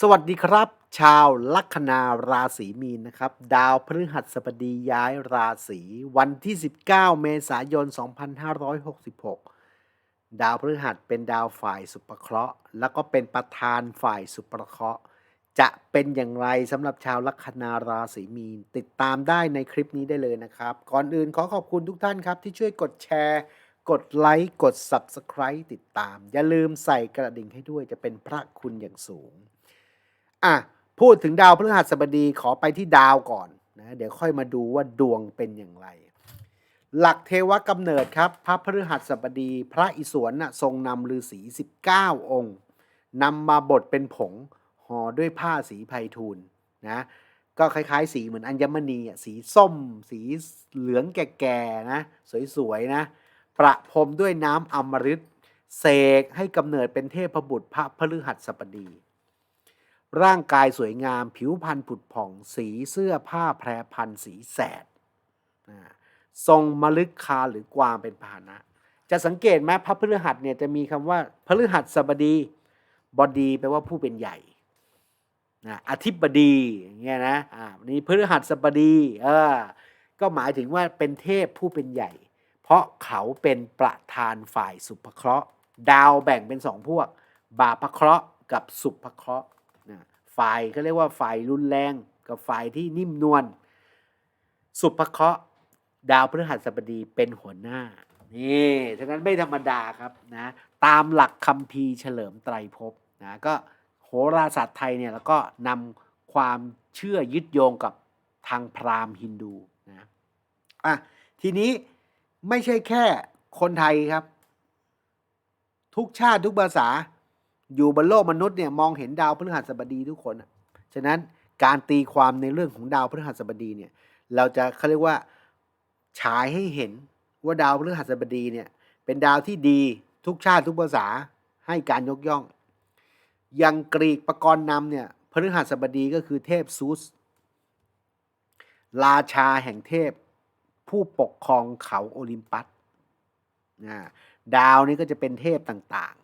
สวัสดีครับ ชาวลัคนาราศีมีนนะครับ ดาวพฤหัสบดีย้ายราศีวันที่ 19 เมษายน 2566 ดาวพฤหัสเป็นดาวฝ่ายสุภเคราะห์ แล้วก็เป็นประธานฝ่ายสุภเคราะห์ จะเป็นอย่างไรสำหรับชาวลัคนาราศีมีน ติดตามได้ในคลิปนี้ได้เลยนะครับ ก่อนอื่นขอขอบคุณทุกท่านครับ ที่ช่วยกดแชร์ กดไลค์กด Subscribe ติดตาม อย่าลืมใส่กระดิ่งให้ด้วยจะเป็นพระคุณอย่างสูง อะพูดถึงดาวพฤหัสบดีขอไปที่ดาวก่อนนะเดี๋ยวค่อยมาดูว่าดวงเป็นอย่างไร หลักเทวกำเนิดครับ พระพฤหัสบดี พระอิศวรน่ะทรงนำฤาษี19 องค์นำมาบดเป็นผงห่อด้วยผ้าสีไพฑูรย์นะก็คล้ายๆ สีเหมือนอัญมณีอะสีส้ม สีเหลืองแก่ๆนะสวยๆนะประพรมด้วยน้ำอมฤตเสกให้กำเนิดเป็นเทพบุตรพระพฤหัสบดี ร่างกายสวยงาม ผิวพรรณผุดผ่อง สีเสื้อผ้าแพรพันสีแสดทรงมลึกคาหรือกวางเป็นพาหนะ จะสังเกตไหมพระพฤหัสเนี่ยจะมีคำว่าพฤหัสบดีบดีแปลว่าผู้เป็นใหญ่นะอธิบดีอย่างเงี้ยนะอ่านนี้พฤหัสบดีเออก็หมายถึงว่าเป็นเทพผู้เป็นใหญ่ เพราะเขาเป็นประธานฝ่ายสุภเคราะห์ ดาวแบ่งเป็นสองพวก บาปเคราะห์กับสุภเคราะห์ ฝ่ายเขาเรียกว่าฝ่ายรุนแรง กับฝ่ายที่นิ่มนวลสุภเคราะห์ดาวพฤหัสบดีเป็นหัวหน้านี่ฉะนั้นไม่ธรรมดาครับนะตามหลักคัมภีเฉลิมไตรภพนะก็โหราศาสตร์ไทยเนี่ยแล้วก็นำความเชื่อยึดโยงกับทางพราหมณ์ฮินดูนะอะทีนี้ไม่ใช่แค่คนไทยครับ ทุกชาติทุกภาษา อยู่บนโลกมนุษย์เนี่ยมองเห็นดาวพฤหัสบดีทุกคนอะฉะนั้นการตีความในเรื่องของดาวพฤหัสบดีเนี่ยเราจะเขาเรียกว่าฉายให้เห็นว่าดาวพฤหัสบดีเนี่ยเป็นดาวที่ดีทุกชาติทุกภาษาให้การยกย่องย่างกรีกประกรณ์นำเนี่ยพฤหัสบดีก็คือเทพซูส ราชาแห่งเทพผู้ปกครองเขาโอลิมปัสนะดาวนี้ก็จะเป็นเทพต่าง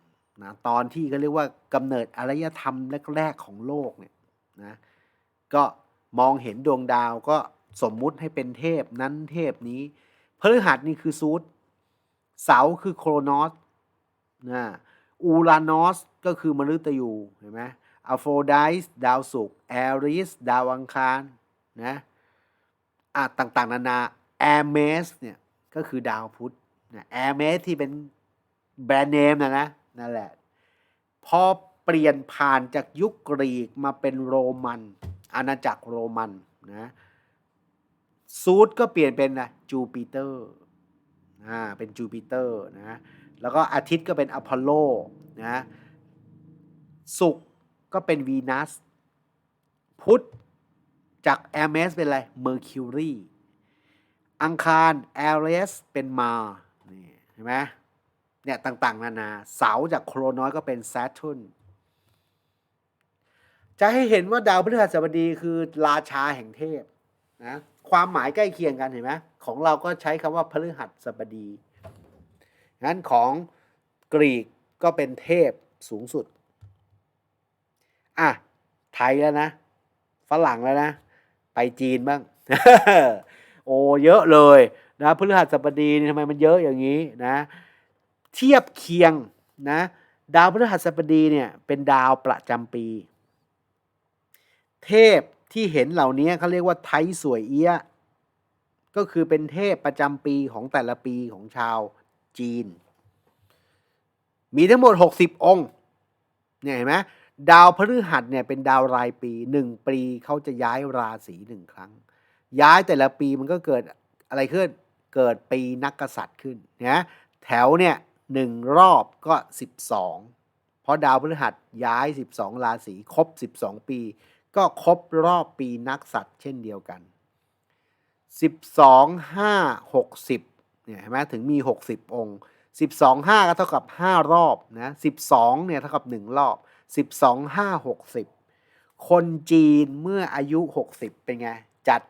นะตอนที่เขาเรียกว่ากำเนิดอารยธรรมแรกๆของโลกเนี่ยนะก็มองเห็นดวงดาวก็สมมุติให้เป็นเทพนั้นเทพนี้พฤหัสนี่คือซูสเสาคือโครโนสนะอูรานอสก็คือมฤตยูเห็นไหมอัโฟไดส์ดาวศุกร์แอริสดาวอังคารนะอะต่างๆ นานาแอร์เมสเนี่ยก็คือดาวพุธนะแอร์เมสที่เป็นแบรนด์เนมนะนะ นั่นแหละ พอเปลี่ยนผ่านจากยุคกรีกมาเป็นโรมัน อาณาจักรโรมันนะซูดก็เปลี่ยนเป็นนะจูปิเตอร์อ่าเป็นจูปิเตอร์นะแล้วก็อาทิตย์ก็เป็นอพอลโลนะศุกร์ก็เป็นวีนัส พุธจากแอร์เมสเป็นอะไรเมอร์คิวรีอังคารแอเรสเป็นมา นี่เห็นไหม เนี่ยต่างๆ นานา เสาจากโครน้อยก็เป็นแซท u r n จะให้เห็นว่าดาวพฤหัสบดีคือราชาแห่งเทพนะความหมายใกล้เคียงกันเห็นไหมของเราก็ใช้คำว่าพฤหัสบดีงั้นของกรีกก็เป็นเทพสูงสุด อะ ไทยแล้วนะ ฝรั่งแล้วนะ ไปจีนบ้าง โอ้ เยอะเลยนะพฤหัสบดีนี่ทำไมมันเยอะอย่างนี้นะ เทียบเคียงนะดาวพฤหัสบดีเนี่ยเป็นดาวประจำปี เทพที่เห็นเหล่านี้เขาเรียกว่าไทยสวยเอี้ยก็คือเป็นเทพประจำปีของแต่ละปีของชาวจีน มีทั้งหมด 60 องค์เนี่ยเห็นไหมดาวพฤหัสเนี่ยเป็นดาวรายปีหนึ่งปีเขาจะย้ายราศีหนึ่งครั้ง ย้ายแต่ละปีมันก็เกิดอะไรขึ้น เกิดปีนักกษัตริย์ขึ้นนะแถวเนี่ย หนึ่งรอบก็ 12 เพราะดาวพฤหัสย้าย 12 ราศีครบ 12 ปี ก็ครบรอบปีนักสัตว์เช่นเดียวกัน 12 5 60เนี่ยเห็นไหมถึงมี 60 องค์ 12 5 ก็เท่ากับ 5 รอบนะ12เนี่ยเท่ากับ 1 รอบ 12 5 60 คนจีนเมื่ออายุ 60 เป็นไง จัด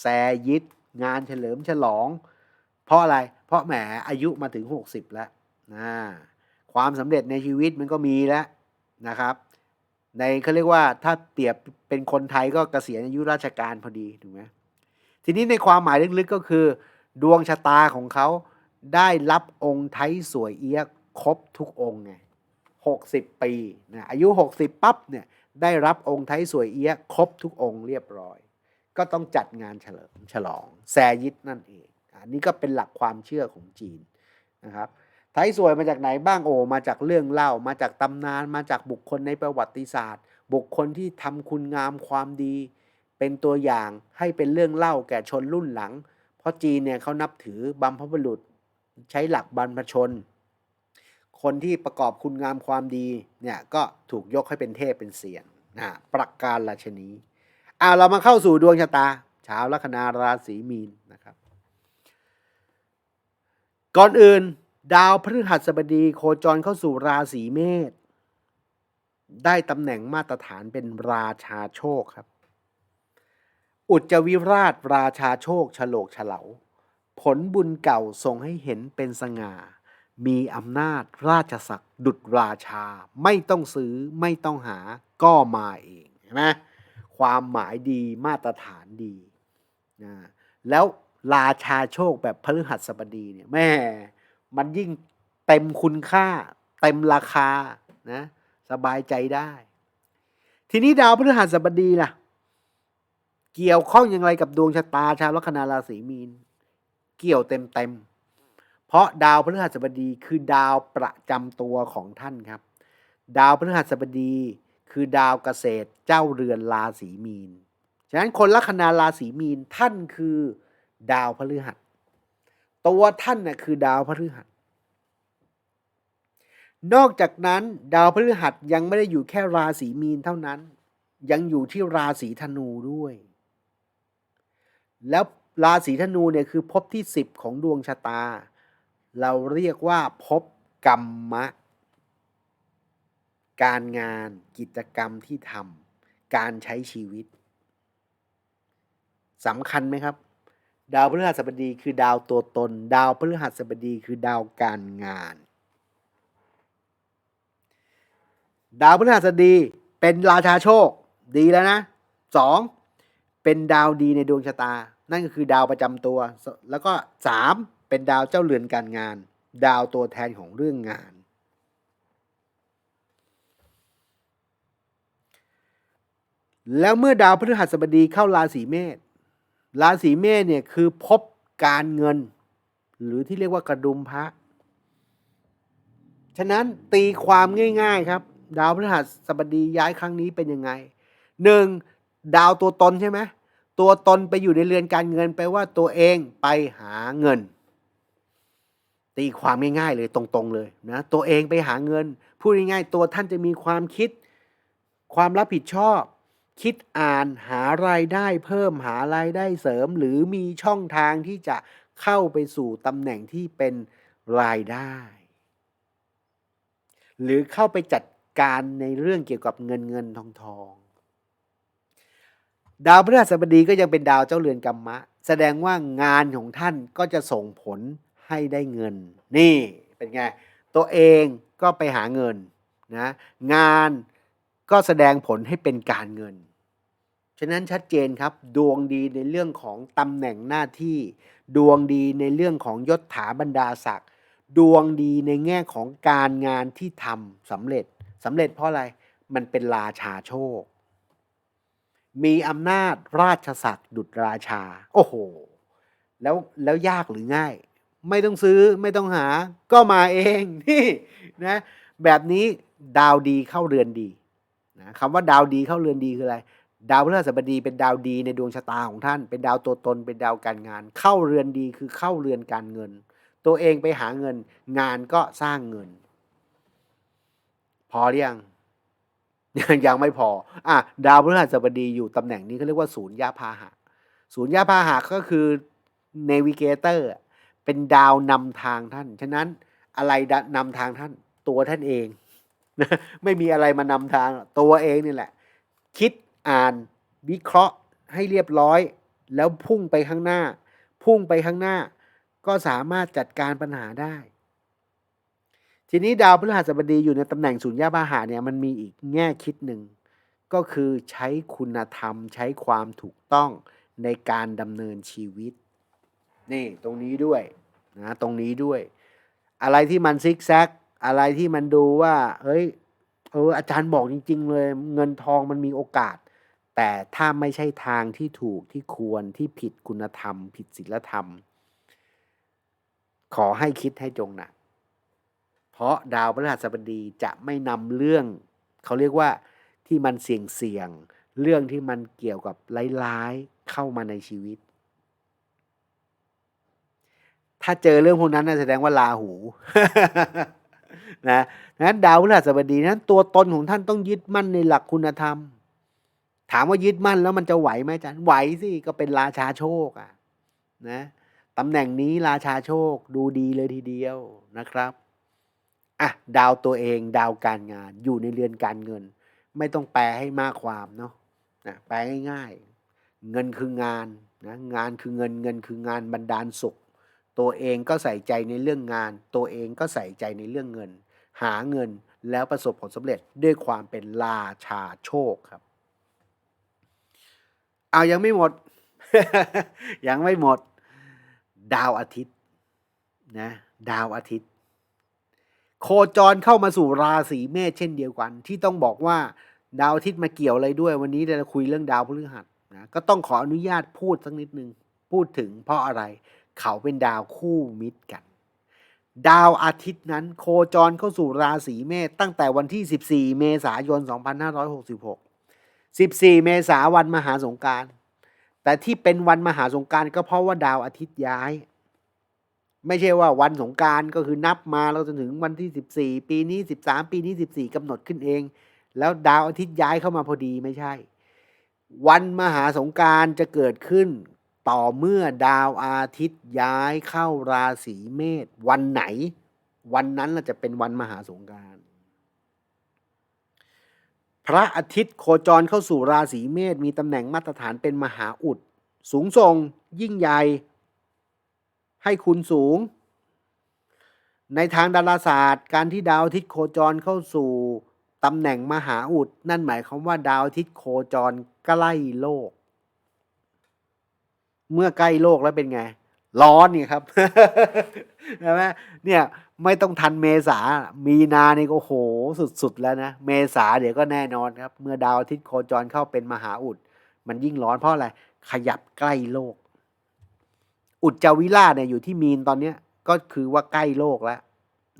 แซยิดงานเฉลิมฉลอง เพราะอะไร เพราะแหมอายุมาถึง 60 แล้ว นะความสำเร็จในชีวิตมันก็มีแล้วนะครับ ในเขาเรียกว่าถ้าเปรียบเป็นคนไทยก็เกษียณอายุราชการพอดีถูกไหมทีนี้ในความหมายลึกๆก็คือ ดวงชะตาของเขาได้รับองค์ไทยสวยเอียครบทุกองค์ไงหกสิบปีนะอายุหกสิบปั๊บเนี่ยได้รับองค์ไทยสวยเอียครบทุกองค์เรียบร้อย ก็ต้องจัดงานเฉลิมฉลอง แซยิดนั่นเองอันนี้ก็เป็นหลักความเชื่อของจีนนะครับ ไทยสวยมาจากไหนบ้างโอ้มาจากเรื่องเล่า มาจากตำนาน มาจากบุคคลในประวัติศาสตร์ บุคคลที่ทำคุณงามความดี เป็นตัวอย่างให้เป็นเรื่องเล่าแก่ชนรุ่นหลัง เพราะจีนเนี่ยเขานับถือบัมพบุรุษ ใช้หลักบรรพชน คนที่ประกอบคุณงามความดีเนี่ยก็ถูกยกให้เป็นเทพเป็นเสียนนะประการราชนีอ่าเรามาเข้าสู่ดวงชะตาชาวลัคนาราศีมีนนะครับ ก่อนอื่น ดาวพฤหัสบดีโคจรเข้าสู่ราศีเมษได้ตำแหน่งมาตรฐานเป็นราชาโชคครับ อุจจวิราชราชาโชคฉลกเฉลาผลบุญเก่าส่งให้เห็นเป็นสง่า มีอำนาจราชศักดิ์ดุจราชา ไม่ต้องซื้อไม่ต้องหาก็มาเองเห็นไหมความหมายดีมาตรฐานดีนะแล้วราชาโชคแบบพฤหัสบดีเนี่ยแม่ มันยิ่งเต็มคุณค่า เต็มราคานะสบายใจได้ ทีนี้ดาวพฤหัสบดีล่ะ เกี่ยวข้องอย่างไรกับดวงชะตาชาวลัคนาราศีมีน เกี่ยวเต็มเต็มๆเพราะดาวพฤหัสบดีคือดาวประจำตัวของท่านครับ ดาวพฤหัสบดีคือดาวเกษตรเจ้าเรือนราศีมีน ฉะนั้นคนลัคนาราศีมีนท่านคือดาวพฤหัส ตัวท่านน่ะคือดาวพฤหัส นอกจากนั้นดาวพฤหัสยังไม่ได้อยู่แค่ราศีมีนเท่านั้น ยังอยู่ที่ราศีธนูด้วย แล้วราศีธนูเนี่ยคือภพที่ 10 ของดวงชะตา เราเรียกว่าภพกรรมะ การงานกิจกรรมที่ทำการใช้ชีวิตสำคัญไหมครับ ดาวพฤหัสบดีคือดาวตัวตน ดาวพฤหัสบดีคือดาวการงาน ดาวพฤหัสบดีเป็นราชาโชค ดีแล้วนะสองเป็นดาวดีในดวงชะตา นั่นก็คือดาวประจำตัว แล้วก็สามเป็นดาวเจ้าเรือนการงาน ดาวตัวแทนของเรื่องงาน แล้วเมื่อดาวพฤหัสบดีเข้าราศีเมษ ราศีเมษเนี่ยคือพบการเงิน หรือที่เรียกว่ากระดุมพระ ฉะนั้นตีความง่าย ๆครับ ดาวพฤหัสบดีย้ายครั้งนี้เป็นยังไงหนึ่งดาวตัวตนใช่ไหมตัวตนไปอยู่ในเรือนการเงินแปลว่าตัวเองไปหาเงิน ตีความง่ายๆเลยตรงๆเลยนะตัวเองไปหาเงินพูดง่ายๆตัวท่านจะมีความคิด ความรับผิดชอบ คิดอ่านหารายได้เพิ่มหารายได้เสริม หรือมีช่องทางที่จะเข้าไปสู่ตำแหน่งที่เป็นรายได้ หรือเข้าไปจัดการในเรื่องเกี่ยวกับเงินเงินทองทองดาวพฤหัสบดีก็ยังเป็นดาวเจ้าเรือนกรรมะ แสดงว่างานของท่านก็จะส่งผลให้ได้เงิน นี่เป็นไง ตัวเองก็ไปหาเงินนะงานก็แสดงผลให้เป็นการเงิน ฉะนั้นชัดเจนครับ ดวงดีในเรื่องของตำแหน่งหน้าที่ ดวงดีในเรื่องของยศถาบรรดาศักดิ์ดวงดีในแง่ของการงานที่ทำสำเร็จสำเร็จเพราะอะไรมันเป็นราชาโชค มีอำนาจราชศักดิ์ดุจราชา โอ้โห แล้วแล้วยากหรือง่าย ไม่ต้องซื้อไม่ต้องหา ก็มาเองนี่นะแบบนี้ดาวดีเข้าเรือนดีนะคำว่าดาวดีเข้าเรือนดีคืออะไร ดาวพฤหัสบดีเป็นดาวดีในดวงชะตาของท่าน เป็นดาวตัวตน เป็นดาวการงาน เข้าเรือนดีคือเข้าเรือนการเงิน ตัวเองไปหาเงิน งานก็สร้างเงิน พอหรือยังยังไม่พอ อะ ดาวพฤหัสบดีอยู่ตำแหน่งนี้เขาเรียกว่าศูนย์ยาพาหะ ศูนย์ยาพาหะก็คือเนวิเกเตอร์เป็นดาวนำทางท่าน ฉะนั้นอะไรนำทางท่าน ตัวท่านเอง ไม่มีอะไรมานำทาง ตัวเองนี่แหละ คิด อ่าน วิเคราะห์ให้เรียบร้อย แล้วพุ่งไปข้างหน้า พุ่งไปข้างหน้า ก็สามารถจัดการปัญหาได้ ทีนี้ดาวพฤหัสบดีอยู่ในตำแหน่งศูนย์ยาบาหาเนี่ยมันมีอีกแง่คิดหนึ่ง ก็คือใช้คุณธรรมใช้ความถูกต้องในการดำเนินชีวิต นี่ตรงนี้ด้วยนะตรงนี้ด้วย อะไรที่มันซิกแซกอะไรที่มันดูว่า เฮ้ยเอออาจารย์บอกจริง ๆ เลย เงินทองมันมีโอกาส แต่ถ้าไม่ใช่ทางที่ถูกที่ควรที่ผิดคุณธรรม ผิดศีลธรรม ขอให้คิดให้จงหนัก เพราะดาวพฤหัสบดีจะไม่นำเรื่อง เขาเรียกว่าที่มันเสี่ยงเสี่ยง เรื่องที่มันเกี่ยวกับร้ายๆเข้ามาในชีวิต ถ้าเจอเรื่องพวกนั้นนะแสดงว่าลาหูนะนั้นดาวพฤหัสบดีนั้น ตัวตนของท่านต้องยึดมั่นในหลักคุณธรรม ถามว่ายึดมั่นแล้วมันจะไหวไหมอาจารย์ไหวสิก็เป็นราชาโชคอะนะตำแหน่งนี้ราชาโชคดูดีเลยทีเดียวนะครับอะดาวตัวเองดาวการงานอยู่ในเรือนการเงิน ไม่ต้องแปลให้มากความเนาะนะแปลง่ายๆ เงินคืองานนะงานคือเงินเงินคืองานบันดาลสุข ตัวเองก็ใส่ใจในเรื่องงาน ตัวเองก็ใส่ใจในเรื่องเงิน หาเงินแล้วประสบผลสำเร็จด้วยความเป็นราชาโชคครับ เอายังไม่หมด ยังไม่หมด ดาวอาทิตย์นะ ดาวอาทิตย์ โคจรเข้ามาสู่ราศีเมษเช่นเดียวกัน ที่ต้องบอกว่า ดาวอาทิตย์มาเกี่ยวอะไรด้วย วันนี้เราคุยเรื่องดาวพฤหัสนะก็ต้องขออนุญาตพูดสักนิดนึง พูดถึงเพราะอะไร เขาเป็นดาวคู่มิตรกัน ดาวอาทิตย์นั้น โคจรเข้าสู่ราศีเมษตั้งแต่วันที่ 14 เมษายน 2566 14 เมษาวันมหาสงการ แต่ที่เป็นวันมหาสงการก็เพราะว่าดาวอาทิตย์ย้าย ไม่ใช่ว่าวันสงการก็คือนับมาเราจนถึงวันที่ 14 ปีนี้ 13 ปีนี้ 14กำหนดขึ้นเอง แล้วดาวอาทิตย์ย้ายเข้ามาพอดีไม่ใช่ วันมหาสงการจะเกิดขึ้น ต่อเมื่อดาวอาทิตย์ย้ายเข้าราศีเมษวันไหน วันนั้นจะเป็นวันมหาสงการ พระอาทิตย์โคจรเข้าสู่ราศีเมษมีตำแหน่งมาตรฐานเป็นมหาอุด สูงส่ง ยิ่งใหญ่ ให้คุณสูง ในทางดาราศาสตร์ การที่ดาวอาทิตย์โคจรเข้าสู่ตำแหน่งมหาอุด นั่นหมายความว่าดาวอาทิตย์โคจรใกล้โลก เมื่อใกล้โลกแล้วเป็นไง ร้อนนี่ครับใช่ไหมเนี่ย ไม่ต้องทันเมษา มีนานี่ก็โหสุดๆแล้วนะ เมษาเดี๋ยวก็แน่นอนครับ เมื่อดาวอาทิตย์โคจรเข้าเป็นมหาอุด มันยิ่งร้อนเพราะอะไร ขยับใกล้โลก อุจจาวิราชเนี่ยอยู่ที่มีนตอนเนี้ยก็คือว่าใกล้โลกแล้ว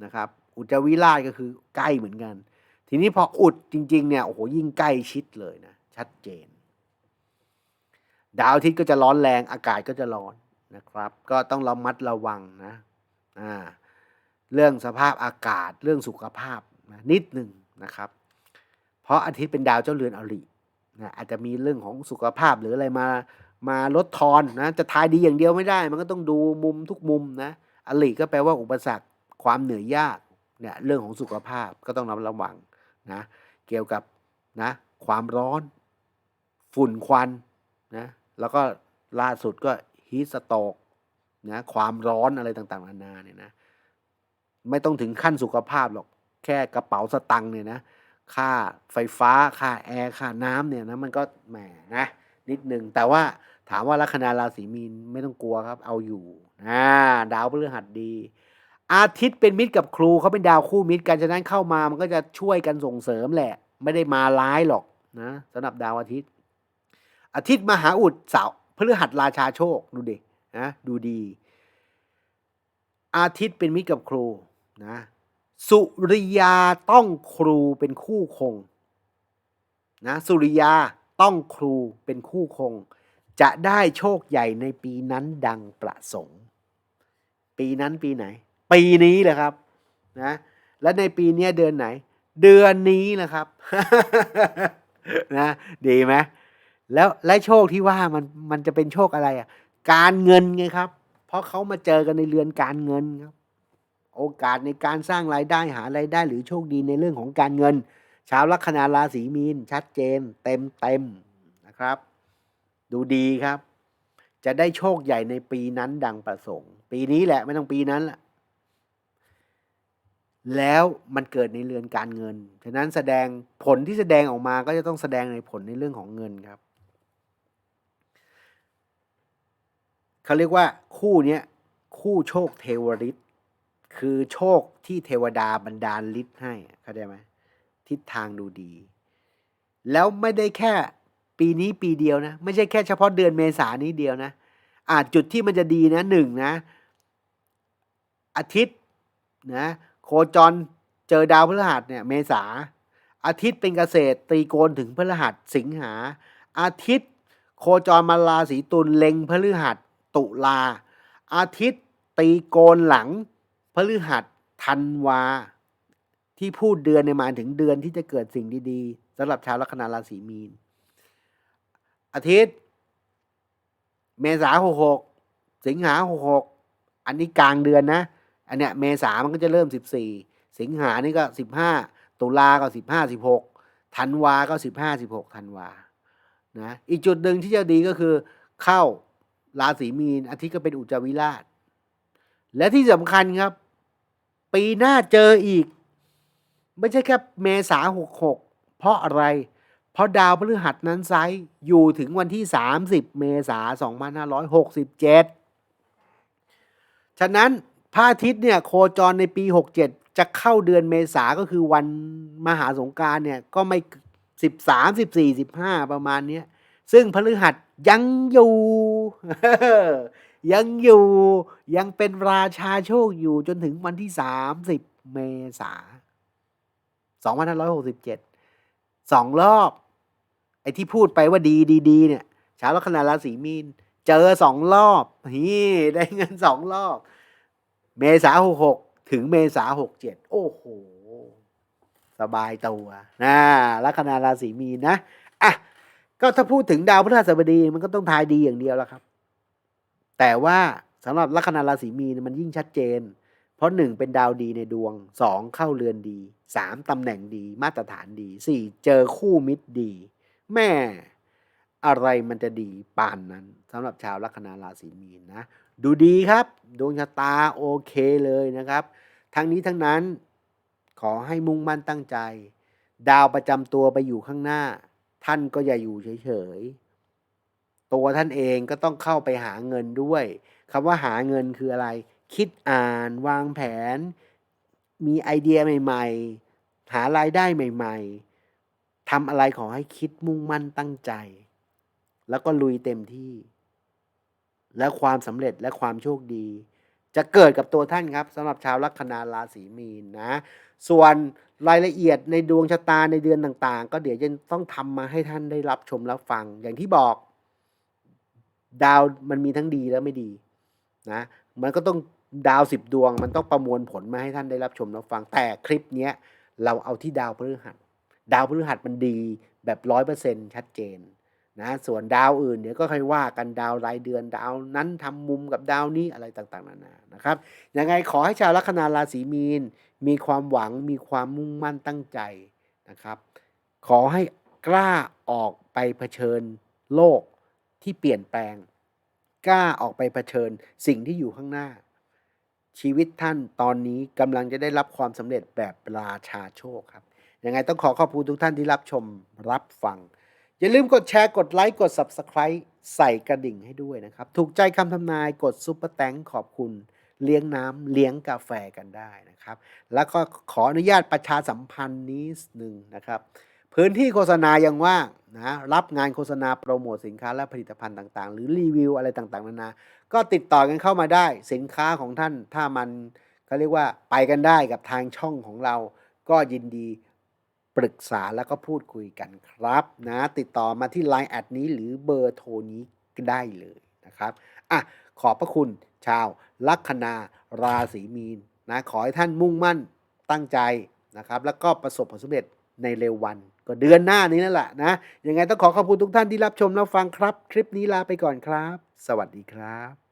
นะครับ อุจจาวิราชก็คือใกล้เหมือนกัน ทีนี้พออุดจริงๆเนี่ยโอ้โหยิ่งใกล้ชิดเลยนะ ชัดเจน ดาวอาทิตย์ก็จะร้อนแรงอากาศก็จะร้อนนะครับ ก็ต้องระมัดระวังนะ อ่า เรื่องสภาพอากาศเรื่องสุขภาพนะนิดหนึ่งนะครับ เพราะอาทิตย์เป็นดาวเจ้าเรือนอรินะอาจจะมีเรื่องของสุขภาพหรืออะไรมามาลดทอนนะจะทายดีอย่างเดียวไม่ได้ มันก็ต้องดูมุมทุกมุมนะอริก็แปลว่าอุปสรรคความเหนื่อยยากเนี่ยเรื่องของสุขภาพก็ต้องระมัดระวังนะเกี่ยวกับนะความร้อน ฝุ่นควันนะแล้วก็ล่าสุดก็ฮีสโตกนะความร้อนอะไรต่างๆนานาเนี่ยนะ ไม่ต้องถึงขั้นสุขภาพหรอกแค่กระเป๋าสตังค์เนี่ยนะค่าไฟฟ้าค่าแอร์ค่าน้ำเนี่ยนะมันก็แหมนะนิดหนึ่งแต่ว่าถามว่าลัคนาราศีมีนไม่ต้องกลัวครับ เอาอยู่นะดาวพฤหัสดี อาทิตย์เป็นมิตรกับครูเขาเป็นดาวคู่มิตรกันฉะนั้นเข้ามามันก็จะช่วยกันส่งเสริมแหละ ไม่ได้มาร้ายหรอกนะสำหรับดาวอาทิตย์ อาทิตย์มหาอุดเสาพฤหัสราชาโชคดูดินะดูดี อาทิตย์เป็นมิตรกับครู นะสุริยาต้องครูเป็นคู่คงนะสุริยาต้องครูเป็นคู่คง จะได้โชคใหญ่ในปีนั้นดังประสงค์ ปีนั้นปีไหน ปีนี้แหละครับนะและในปีนี้เดือนไหน เดือนนี้แหละครับนะดีไหมแล้วและโชคที่ว่ามันมันจะเป็นโชคอะไรอะการเงินไงครับ เพราะเขามาเจอกันในเรือนการเงินครับ โอกาสในการสร้างรายได้หารายได้หรือโชคดีในเรื่องของการเงิน ชาวลัคนาราศีมีนชัดเจน เต็มเต็มนะครับ ดูดีครับ จะได้โชคใหญ่ในปีนั้นดังประสงค์ ปีนี้แหละไม่ต้องปีนั้นละแล้วมันเกิดในเรือนการเงิน ฉะนั้นแสดงผลที่แสดงออกมาก็จะต้องแสดงในผลในเรื่องของเงินครับ เขาเรียกว่าคู่เนี้ยคู่โชคเทวฤทธิ์ คือโชคที่เทวดาบันดาลฤทธิ์ให้เข้าใจไหมทิศทางดูดี แล้วไม่ได้แค่ปีนี้ปีเดียวนะ ไม่ใช่แค่เฉพาะเดือนเมษานี้เดียวนะ อาจจุดที่มันจะดีนะหนึ่งนะ อาทิตย์นะโคจรเจอดาวพฤหัสเนี่ยเมษา อาทิตย์เป็นเกษตรตีโกนถึงพฤหัสสิงหา อาทิตย์ โคจรมาราศีตุลเล็งพฤหัสตุลา อาทิตย์ตีโกนหลัง ฤหัสธันวา ที่พูดเดือนในหมายถึงเดือนที่จะเกิดสิ่งดีๆสำหรับชาวลัคนาราศีมีน อาทิตย์ เมษาหกหกสิงหาหกหกอันนี้กลางเดือนนะ อันเนี้ยเมษามันก็จะเริ่มสิบสี่สิงหานี่ก็สิบห้าตุลาก็สิบห้าสิบหกธันวาก็สิบห้าสิบหกธันวานะอีกจุดหนึ่งที่จะดีก็คือเข้าราศีมีนอาทิตย์ก็เป็นอุจจาวิราช และที่สำคัญครับ ปีหน้าเจออีก ไม่ใช่แค่เมษาหกหกเพราะอะไร เพราะดาวพฤหัสนั้นไซด์อยู่ถึงวันที่ 30 เมษายน2567 ฉะนั้นพระอาทิตย์เนี่ยโคจรในปี 67 จะเข้าเดือนเมษาก็คือวันมหาสงการเนี่ยก็ไม่ 13 14 15 ประมาณนี้ซึ่งพฤหัสยังอยู่ ยังอยู่ยังเป็นราชาโชคอยู่จนถึงวันที่ 30 เมษา2567สองรอบ ไอ้ที่พูดไปว่าดีดีดีเนี่ย ชาวลัคนาราศีมีน เจอสองรอบนี่ได้เงินสองรอบ เมษาหกหกถึงเมษาหกเจ็ดโอ้โห สบายตัวนะลัคนาราศีมีนนะอะก็ถ้าพูดถึงดาวพฤหัสบดีมันก็ต้องทายดีอย่างเดียวแล้วครับ แต่ว่าสำหรับลัคนาราศีมีนมันยิ่งชัดเจน เพราะหนึ่งเป็นดาวดีในดวงสองเข้าเรือนดีสามตำแหน่งดีมาตรฐานดีสี่เจอคู่มิตรดี แม่อะไรมันจะดีปานนั้นสำหรับชาวลัคนาราศีมีนนะดูดีครับ ดวงชะตาโอเคเลยนะครับ ทั้งนี้ทั้งนั้นขอให้มุ่งมั่นตั้งใจ ดาวประจำตัวไปอยู่ข้างหน้า ท่านก็อย่าอยู่เฉยๆ ตัวท่านเองก็ต้องเข้าไปหาเงินด้วยคำว่าหาเงินคืออะไร คิดอ่านวางแผน มีไอเดียใหม่ ๆ หารายได้ใหม่ ๆทำอะไรขอให้คิดมุ่งมั่นตั้งใจ แล้วก็ลุยเต็มที่ และความสำเร็จและความโชคดี จะเกิดกับตัวท่านครับสำหรับชาวลัคนาราศีมีนนะ ส่วนรายละเอียดในดวงชะตาในเดือนต่างๆ ก็เดี๋ยวจะต้องทำมาให้ท่านได้รับชมรับฟังอย่างที่บอก ดาวมันมีทั้งดีและไม่ดีนะมันก็ต้องดาวสิบดวง มันต้องประมวลผลมาให้ท่านได้รับชมรับฟังแต่คลิปเนี้ยเราเอาที่ดาวพฤหัส ดาวพฤหัสมันดีแบบร้อยเปอร์เซ็นชัดเจนนะส่วนดาวอื่นเดี๋ยวก็ค่อยว่ากันดาวรายเดือนดาวนั้นทำมุมกับดาวนี้อะไรต่างๆนานานะครับยังไงขอให้ชาวลัคนาราศีมีน มีความหวังมีความมุ่งมั่นตั้งใจนะครับ ขอให้กล้าออกไปเผชิญโลก ที่เปลี่ยนแปลง กล้าออกไปเผชิญสิ่งที่อยู่ข้างหน้า ชีวิตท่านตอนนี้กำลังจะได้รับความสำเร็จแบบราชาโชคครับยังไงต้องขอขอบคุณทุกท่านที่รับชมรับฟัง อย่าลืมกดแชร์กดไลค์กด Subscribe ใส่กระดิ่งให้ด้วยนะครับ ถูกใจคำทำนายกดซุปเปอร์แตงขอบคุณเลี้ยงน้ำเลี้ยงกาแฟกันได้นะครับ แล้วก็ขออนุญาตประชาสัมพันธ์นิดหนึ่งนะครับ พื้นที่โฆษณายังว่าง นะรับงานโฆษณาโปรโมทสินค้าและผลิตภัณฑ์ต่างๆ หรือรีวิวอะไรต่างๆนานาก็ติดต่อกันเข้ามาได้สินค้าของท่านถ้ามันเขาเรียกว่าไปกันได้กับทางช่องของเรา ก็ยินดีปรึกษาแล้วก็พูดคุยกันครับนะติดต่อมาที่ Line แอดนี้หรือเบอร์โทรนี้ได้เลยนะครับอะขอบพระคุณชาวลัคนาราศีมีนนะขอให้ท่านมุ่งมั่นตั้งใจนะครับ แล้วก็ประสบผลสำเร็จ ในเร็ววัน ก็เดือนหน้านี้นั่นแหละนะ ยังไงต้องขอขอบคุณทุกท่านที่รับชมรับฟังครับ คลิปนี้ลาไปก่อนครับ สวัสดีครับ